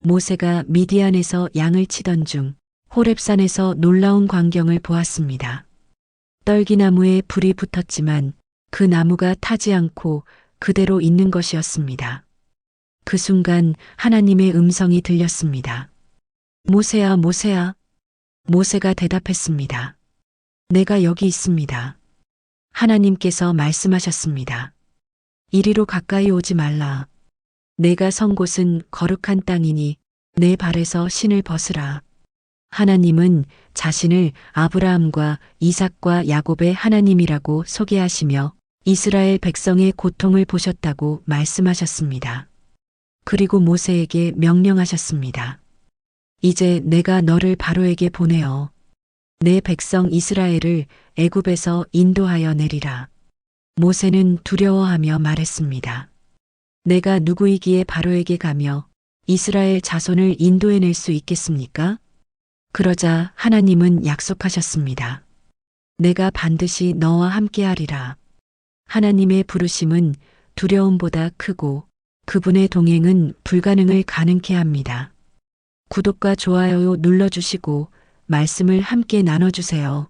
모세가 미디안에서 양을 치던 중 호렙산에서 놀라운 광경을 보았습니다. 떨기나무에 불이 붙었지만 그 나무가 타지 않고 그대로 있는 것이었습니다. 그 순간 하나님의 음성이 들렸습니다. 모세야, 모세야. 모세가 대답했습니다. 내가 여기 있습니다. 하나님께서 말씀하셨습니다. 이리로 가까이 오지 말라. 내가 선 곳은 거룩한 땅이니 내 발에서 신을 벗으라. 하나님은 자신을 아브라함과 이삭과 야곱의 하나님이라고 소개하시며 이스라엘 백성의 고통을 보셨다고 말씀하셨습니다. 그리고 모세에게 명령하셨습니다. 이제 내가 너를 바로에게 보내어 내 백성 이스라엘을 애굽에서 인도하여 내리라. 모세는 두려워하며 말했습니다. 내가 누구이기에 바로에게 가며 이스라엘 자손을 인도해낼 수 있겠습니까? 그러자 하나님은 약속하셨습니다. 내가 반드시 너와 함께하리라. 하나님의 부르심은 두려움보다 크고 그분의 동행은 불가능을 가능케 합니다. 구독과 좋아요 눌러주시고 말씀을 함께 나눠주세요.